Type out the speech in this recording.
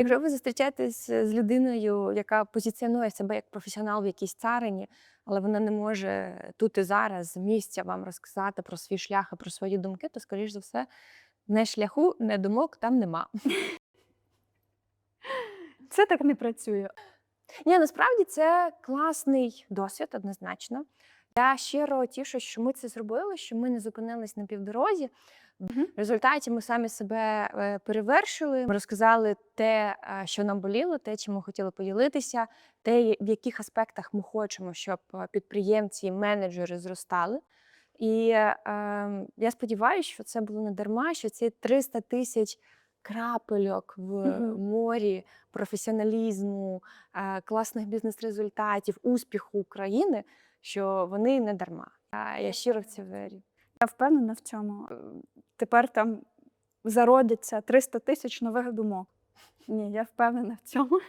Якщо ви зустрічаєтесь з людиною, яка позиціонує себе як професіонал в якійсь царині, але вона не може тут і зараз з місця вам розказати про свій шлях і про свої думки, то, скоріш за все, не шляху, не думок там нема. Це так не працює. Ні, насправді це класний досвід, однозначно. Я щиро тішу, що ми це зробили, що ми не зупинились на півдорозі. В результаті ми самі себе е, перевершили. Ми розказали те, е, що нам боліло, те, чим ми хотіли поділитися, те, в яких аспектах ми хочемо, щоб е, підприємці і менеджери зростали. І е, ем, я сподіваюся, що це було не дарма, що ці 300 тисяч крапельок в морі професіоналізму, е, класних бізнес-результатів, успіху України, що вони не дарма. А Я щиро в це вірю. Я впевнена в цьому. Е, Тепер там зародиться 300 тисяч нових думок. Ні, я впевнена в цьому.